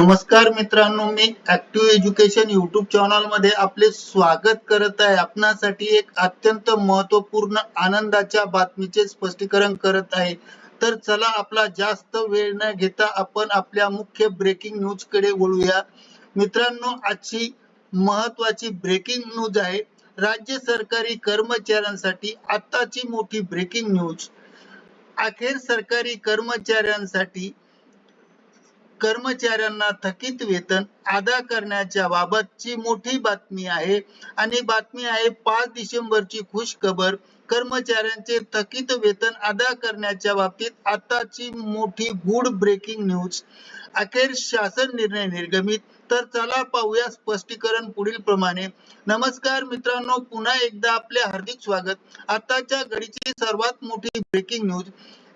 नमस्कार मित्रांनो मी ऍक्टिव्ह एज्युकेशन युट्यूब चॅनलमध्ये आपले स्वागत करत आहे. आपणासाठी एक अत्यंत महत्त्वपूर्ण आनंदाच्या बातमीचे स्पष्टीकरण करत आहे. तर चला आपला जास्त वेळ न घेता आपण आपल्या मुख्य ब्रेकिंग न्यूजकडे वळूया. मित्रांनो आजची महत्वाची ब्रेकिंग न्यूज आहे. राज्य सरकारी कर्मचाऱ्यांसाठी आताची मोठी ब्रेकिंग न्यूज अखेर सरकारी कर्मचाऱ्यांसाठी कर्मचाऱ्यांना थकीत वेतन अदा करण्याच्या बाबतची मोठी बातमी आहे. आणि बातमी आहे पाच डिसेंबरची खुश खबर कर्मचाऱ्यांचे थकीत वेतन अदा करण्याच्या बाबतीत आताची मोठी गुड ब्रेकिंग न्यूज. अखेर शासन निर्णय निर्गमित. तर चला पाहूया स्पष्टीकरण पुढील प्रमाणे. नमस्कार मित्रांनो पुन्हा एकदा आपले हार्दिक स्वागत. आताच्या घडीची सर्वात मोठी ब्रेकिंग न्यूज.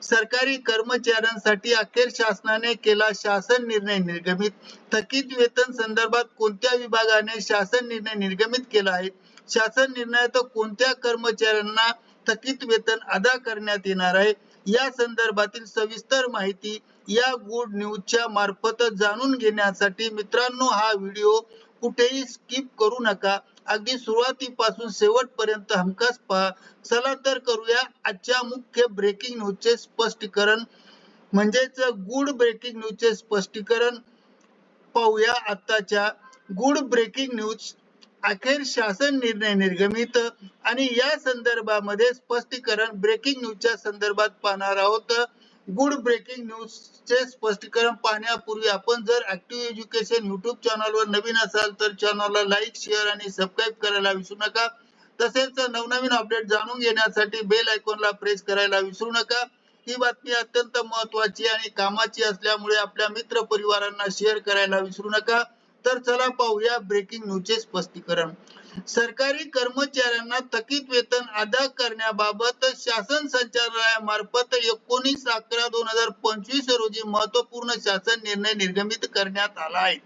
सरकारी कर्मचाऱ्यांसाठी अखेर शासनाने केला शासन निर्णय निर्गमित. थकीत वेतन संदर्भात कोणत्या विभागाने शासन निर्णय निर्गमित केला आहे? शासन निर्णयात कोणत्या कर्मचाऱ्यांना थकीत वेतन अदा करण्यात येणार आहे? या संदर्भातील सविस्तर माहिती या गुड न्यूजच्या मार्फत जाणून घेण्यासाठी मित्रांनो हा व्हिडिओ कुठेही स्किप करू नका. अगदी सुरुवातीपासून शेवटपर्यंत हमखास पहा. चला तर करूया आजच्या मुख्य ब्रेकिंग न्यूजचे स्पष्टीकरण. म्हणजेच गुड ब्रेकिंग न्यूजचे स्पष्टीकरण. पाहूया आताच्या गुड ब्रेकिंग न्यूज अखेर शासन निर्णय निर्गमित आणि या संदर्भामध्ये स्पष्टीकरण ब्रेकिंग न्यूजच्या संदर्भात पाहणार आहोत. गुड ब्रेकिंग न्यूज चे स्पष्टीकरण पाहण्यापूर्वी आपण जर ऍक्टिव्ह एज्युकेशन युट्यूब चॅनलवर नवीन असाल तर चॅनलला लाईक शेअर आणि सबस्क्राईब करायला विसरू नका. तसेच नवनवीन अपडेट जाणून घेण्यासाठी बेल आयकॉनला प्रेस करायला विसरू नका. ही बातमी अत्यंत महत्वाची आणि कामाची असल्यामुळे आपल्या मित्र परिवारांना शेअर करायला विसरू नका. तर चला पाहूया ब्रेकिंग न्यूजचे स्पष्टीकरण. सरकारी कर्मचाऱ्यांना थकीत वेतन अदा करण्याबाबत शासन संचालनालयामार्फत एकोणीस अकरा दोन हजार पंचवीस रोजी महत्त्वपूर्ण शासन निर्णय निर्गमित करण्यात आला आहे.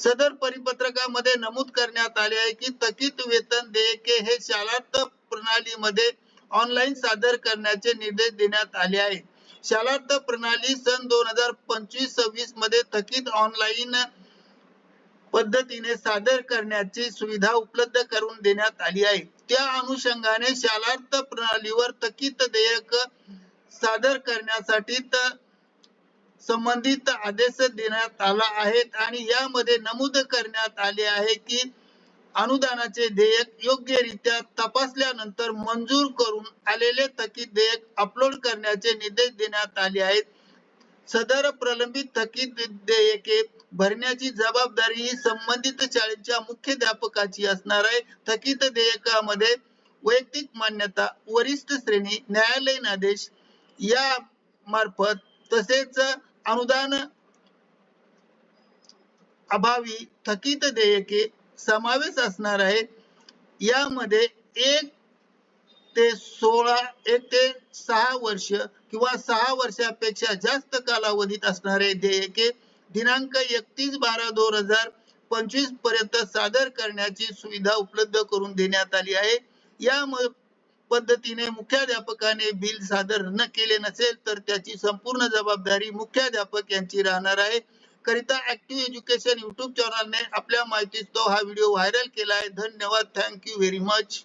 सदर परिपत्रकामध्ये नमूद करण्यात आले आहे की थकीत वेतन देयके हे शालार्थ प्रणालीमध्ये ऑनलाईन सादर करण्याचे निर्देश देण्यात आले आहे. शालार्थ प्रणाली सन दोन हजार पंचवीस सव्वीसमध्ये थकीत ऑनलाईन पद्धतीने सादर करण्याची सुविधा उपलब्ध करून देण्यात आली आहे. त्या अनुषंगाने शालार्थ प्रणालीवर थकीत देयक सादर करण्यासाठी संबंधित आदेश देण्यात आला आहे आणि यामध्ये नमूद करण्यात आले आहे की अनुदानाचे देयक योग्यरित्या तपासल्यानंतर मंजूर करून आलेले थकीत देयक अपलोड करण्याचे निर्देश देण्यात आले आहेत. सदर प्रलंबित थकीत देयके भरण्याची जबाबदारी ही संबंधित शाळेच्या मुख्याध्यापकाची असणार आहे. थकीत देयकामध्ये वैयक्तिक मान्यता वरिष्ठ श्रेणी न्यायालयीन आदेश या मार्फत तसेच अनुदान अभावी थकीत देयके समावेश असणार आहे. यामध्ये एक ते सोळा एक ते सहा वर्ष किंवा सहा वर्षापेक्षा जास्त कालावधीत असणारे देयके दिनांक एकतीस बारा दोन हजार पंचवीसपर्यंत सादर करण्याची सुविधा उपलब्ध करून देण्यात आली आहे. या पद्धतीने मुख्याध्यापकाने बिल सादर न केले नसेल तर त्याची संपूर्ण जबाबदारी मुख्याध्यापक यांची राहणार आहे. करिता ऍक्टिव्ह एज्युकेशन युट्यूब चॅनलने आपल्या माहितीस तो हा व्हिडिओ व्हायरल केला आहे. धन्यवाद. Thank you very much